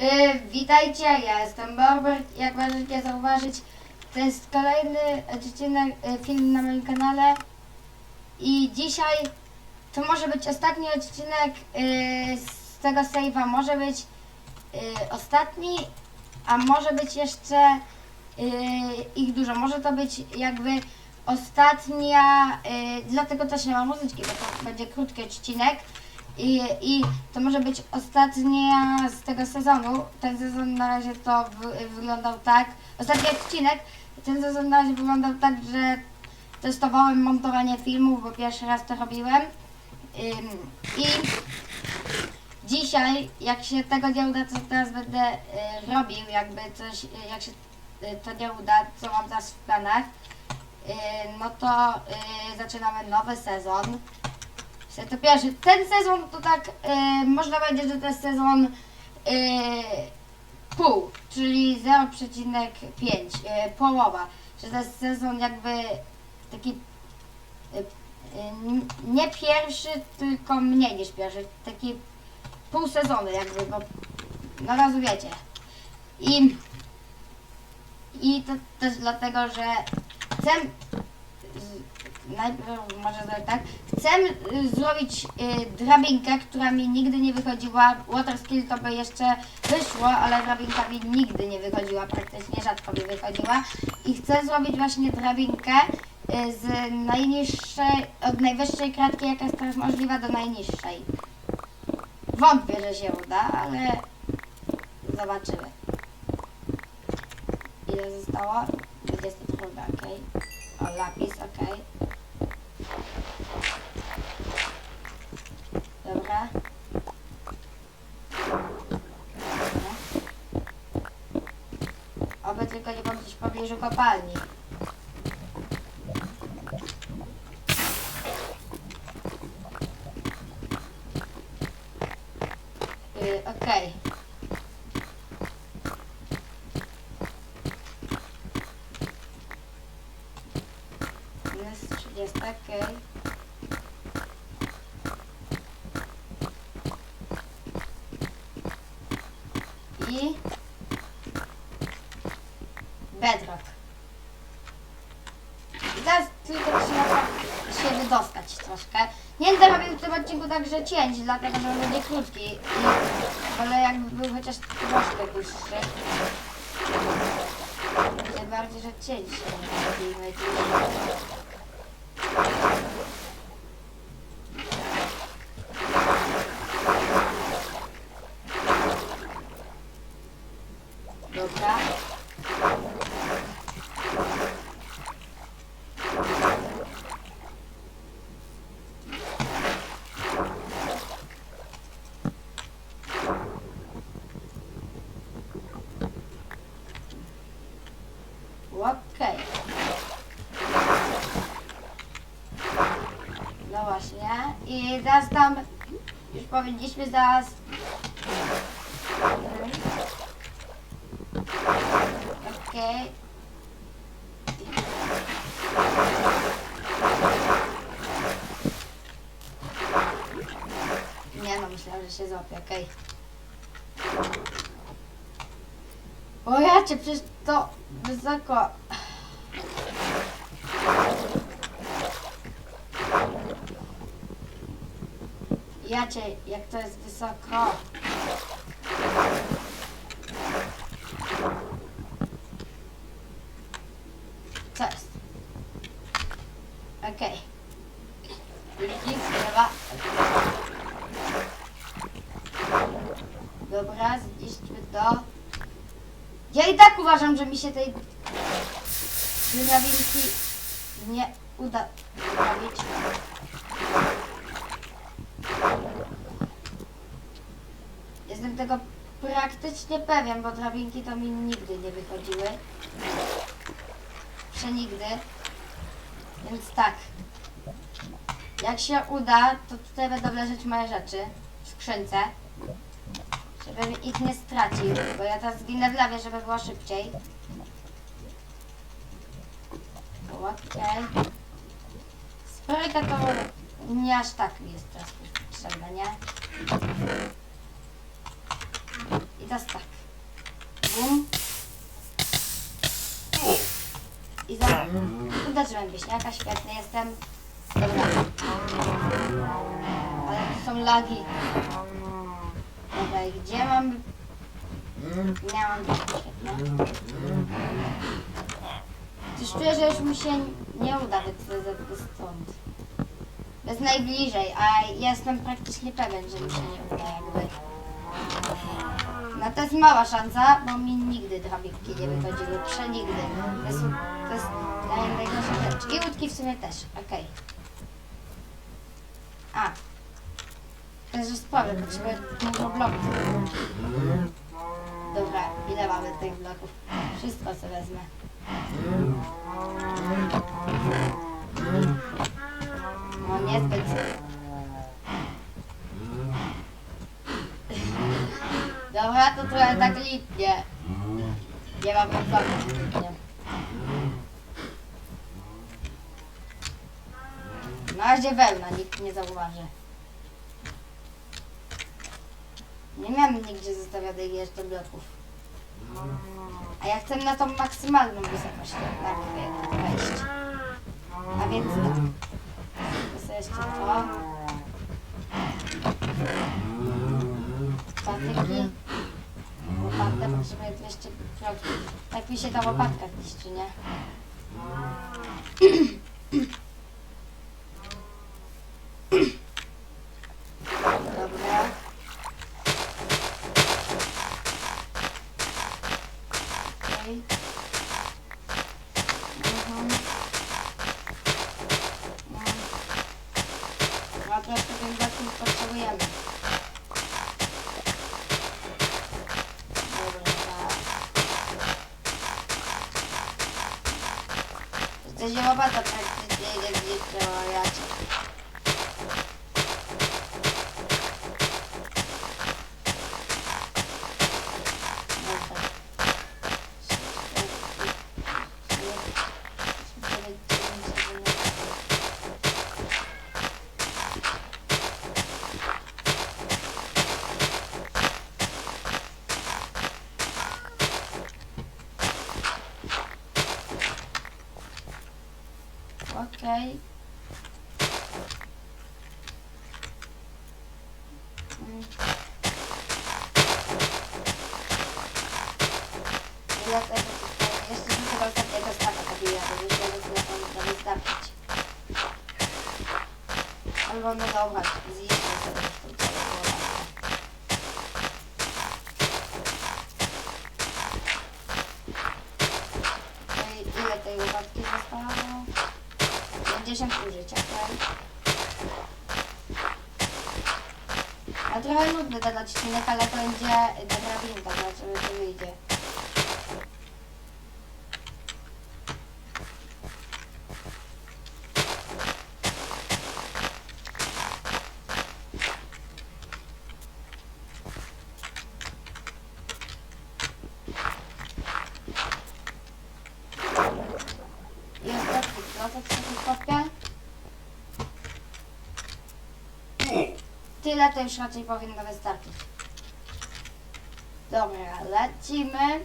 Y, witajcie, ja jestem Borbert. Jak możecie zauważyć, to jest kolejny odcinek, y, film na moim kanale. I dzisiaj to może być ostatni odcinek y, z tego save'a. Może być ostatni, a może być jeszcze ich dużo. Może to być jakby ostatnia, dlatego też nie ma muzyczki, bo to będzie krótki odcinek. I, I to może być ostatnia z tego sezonu. Ten sezon na razie to wy, wyglądał tak. Ostatni odcinek. Ten sezon na razie wyglądał tak, że testowałem montowanie filmów, bo pierwszy raz to robiłem. Ym, I dzisiaj, jak się tego nie uda, co teraz będę y, robił, jakby coś, y, jak się y, to nie uda, co mam teraz w planach, y, no to y, zaczynamy nowy sezon. Się To pierwszy, ten sezon to tak, y, można powiedzieć, że jest sezon y, pół, czyli 0,5, y, połowa. Że jest sezon jakby taki y, n- nie pierwszy, tylko mniej niż pierwszy. Taki pół sezonu jakby, bo no rozumiecie. I, i to też dlatego, że z- najpierw może zrobić tak. Chcę y, zrobić y, drabinkę, która mi nigdy nie wychodziła. Water skill to by jeszcze wyszło, ale drabinka mi nigdy nie wychodziła, praktycznie rzadko mi wychodziła. I chcę zrobić właśnie drabinkę y, z najniższej, od najwyższej kratki, jaka jest teraz możliwa, do najniższej. Wątpię, że się uda, ale zobaczymy. Ile zostało? 22, okej. O, lapis, okej. Dobra. Dobra. Oby tylko nie pomyśleć w pobliżu kopalni. Yy, okej. Jest 30, okej. I bedrock. I teraz tylko trzeba się wydostać troszkę. Nie będę robił w tym odcinku także cięć, dlatego że on będzie krótki. Wolę jakby był chociaż troszkę dłuższy. Tym bardziej, że cięć się nie robimy dziś. Dobra. Okej. No właśnie. I teraz tam już powiedzieliśmy zaraz. Okej. Nie no, myślałem, że się złapie, okej. O ja cię, przecież to wysoko. Ja cię, jak to jest wysoko. Co jest? Okej. Nic nie ma. Dobra, zniszczmy to. Ja i tak uważam, że mi się tej drabinki nie uda zrobić. Jestem tego praktycznie pewien, bo drabinki to mi nigdy nie wychodziły. Przenigdy. Więc tak. Jak się uda, to tutaj będą leżeć moje rzeczy w skrzynce. Żebym ich nie stracił, bo ja teraz zginę w lawie, żeby było szybciej. Okej. Sprayka to nie aż tak mi jest teraz potrzebne, nie? I teraz tak. Bum. I za... Uderzyłem wieśniaka, świetny jestem. Dobra. Ale tu są lagi. Dobra, i gdzie mam... Nie mam świetnie. Już czuję, że już mi się nie uda wycofać stąd. Jest najbliżej, a jestem praktycznie pewien, że mi się nie uda jakby. No to jest mała szansa, bo mi nigdy drabinki nie wychodziły, przenigdy. To jest, to jest najgorsza rzecz. I łódki w sumie też, okej. A. To jest, sporo, potrzebuję dużo bloków. Dobra, ile mamy tych bloków? Wszystko co wezmę. No niezbyt. Dobra, to trochę tak lipnie. Nie mam problemu. Nie. Na razie wełna, nikt nie zauważy. Nie miałem nigdzie zostawionych jeszcze bloków. A ja chcę na tą maksymalną wysokość tak wejść. A więc. To sobie jeszcze to. Patyki. Łopatę, potrzebuję tu jeszcze kroki. Tak mi się ta łopatka niszczy, nie? Ten zakup potrzebujemy. Dobra, tak. Jesteś łopata praktycznie idzie gdzieś trzeba Albo no dobra, zjeżdżę sobie. No i ile tej łopatki zostało? 50 użyć, okej. A trochę nudny ten odcinek, ale to będzie ta drabinka, zobaczymy co wyjdzie. I ostatni procent w kopie. Tyle to już raczej powinno wystarczyć. Dobra, lecimy.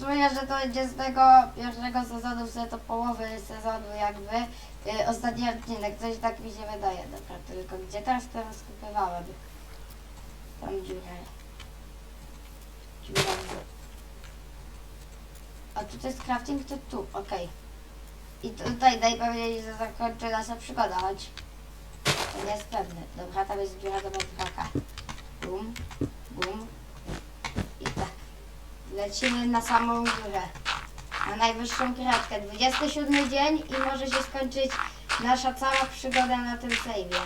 Czuję, że to będzie z tego pierwszego sezonu, w to połowy sezonu jakby. Yy, ostatni odcinek, coś tak mi się wydaje. Dobra, tylko gdzie teraz teraz skupywałem? Tam dziurę. Dziurę. A tutaj jest crafting, to tu, okej. I tutaj daj powiedzieć, że zakończy nasza przygoda, choć to nie jest pewne. Dobra, tam jest dziura do podwaka. Bum, bum. I tak. Lecimy na samą górę. Na najwyższą kratkę. 27 dzień i może się skończyć nasza cała przygoda na tym sejmie.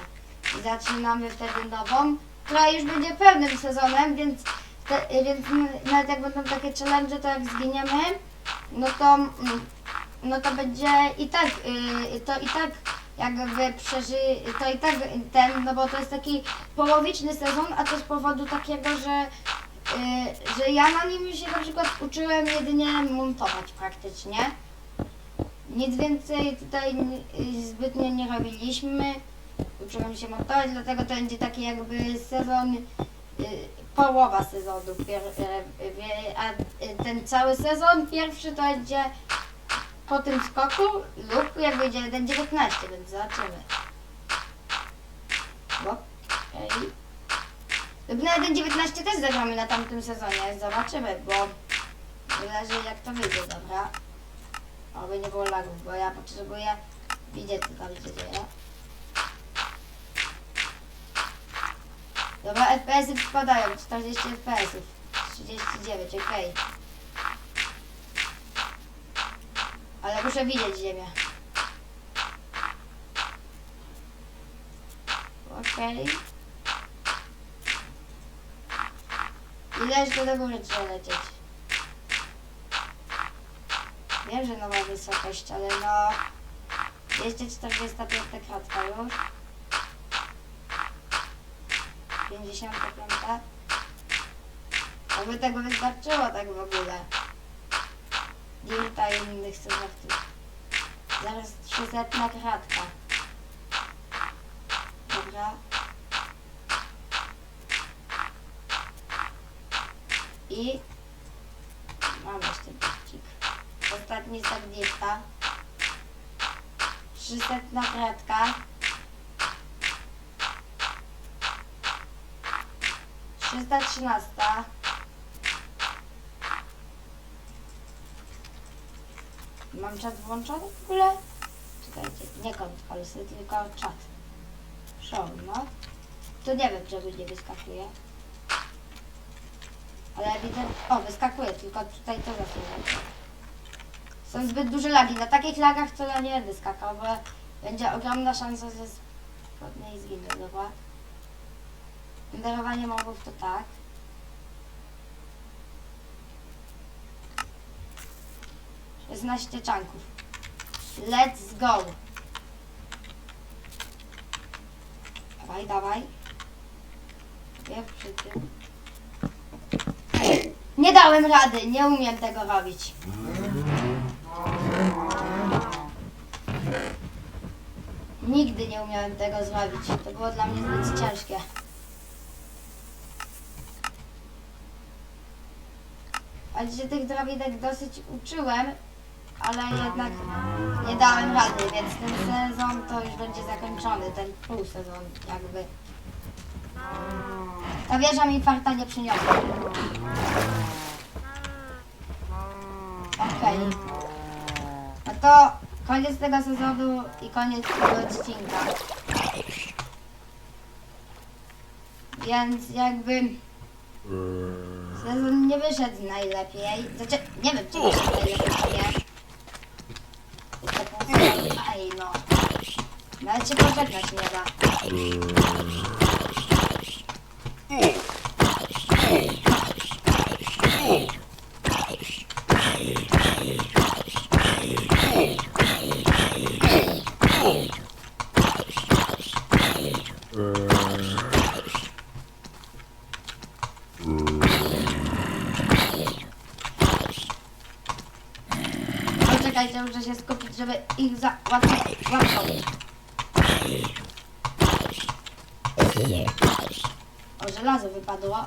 I zaczynamy wtedy nową, która już będzie pełnym sezonem, więc, te, więc nawet jak będą takie challenge, to jak zginiemy, no to, mm, no to będzie i tak, y, to i tak jakby przeży, to i tak ten, no bo to jest taki połowiczny sezon, a to z powodu takiego, że, y, że ja na nim się na przykład uczyłem jedynie montować praktycznie. Nic więcej tutaj y, zbytnio nie robiliśmy. uczyłem się montować, dlatego to będzie taki jakby sezon, połowa sezonu. Pier, a ten cały sezon pierwszy to będzie po tym skoku lub jak będzie 1.19, więc zobaczymy. Bo. Lub na 1.19 też zagramy na tamtym sezonie, zobaczymy, bo zależy jak to wyjdzie, dobra. Oby nie było lagów, bo ja potrzebuję widzieć co tam się dzieje. Dobra, FPS-y wpadają, 40 FPS-ów, 39, okej. Ale muszę widzieć ziemię. Okej. Ile jeszcze do góry trzeba lecieć? Wiem, że nowa wysokość, ale no... 245 kratka już. 55. Aby tego wystarczyło tak w ogóle. Dirta i innych sezonów. Zaraz 300 kratka. Dobra. I mam jeszcze dowcik. Ostatni stak dirta. 300 kratka. 313. Mam czat włączony w ogóle? Czekajcie, nie kontrolsy, tylko czat. Show, no. Tu nie wiem, czemu nie wyskakuje. Ale ewidentnie... O, wyskakuje, tylko tutaj to zasługuje. Są zbyt duże lagi. Na takich lagach to ja nie będę skakał, bo będzie ogromna szansa, że spadnę i zginę, dobra? Renderowanie mobów to tak. Szesnaście czanków. Let's go! Dawaj, dawaj. Pierwszy tym. Nie dałem rady, nie umiem tego robić. Nigdy nie umiałem tego zrobić. To było dla mnie zbyt ciężkie. Ale się tych drabidek dosyć uczyłem, ale jednak nie dałem rady, więc ten sezon to już będzie zakończony, ten pół sezon jakby. Ta wieża mi farta nie przyniosła. Okej. No to koniec tego sezonu i koniec tego odcinka. Więc jakby sezon nie wyszedł najlepiej. Znaczy, nie wiem, czy wyszedł najlepiej. Ej no. Nawet się pożegnać nie da. Poczekajcie, muszę się skupić, żeby ich załatwić łapką. O, żelazo wypadło.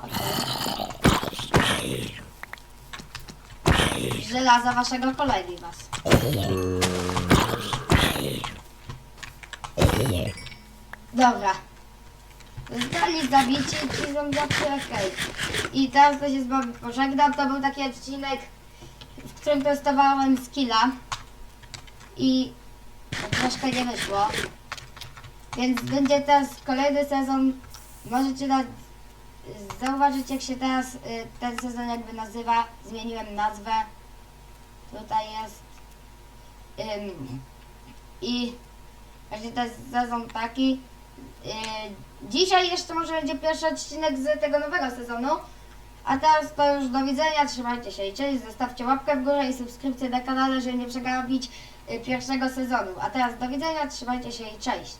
okej. Żelaza waszego kolegi was. Dobra. Zostali zabici, ci są zawsze okej. I teraz to się z wami pożegnam. To był taki odcinek, w którym testowałem skilla. I troszkę nie wyszło. Więc będzie teraz kolejny sezon. Możecie na, zauważyć jak się teraz y, ten sezon jakby nazywa. Zmieniłem nazwę. Tutaj jest. Ym, I będzie ten sezon taki. Y, dzisiaj jeszcze może będzie pierwszy odcinek z tego nowego sezonu. A teraz to już do widzenia, trzymajcie się i cześć, zostawcie łapkę w górę i subskrypcję na kanale, żeby nie przegapić y, pierwszego sezonu. A teraz do widzenia, trzymajcie się i cześć.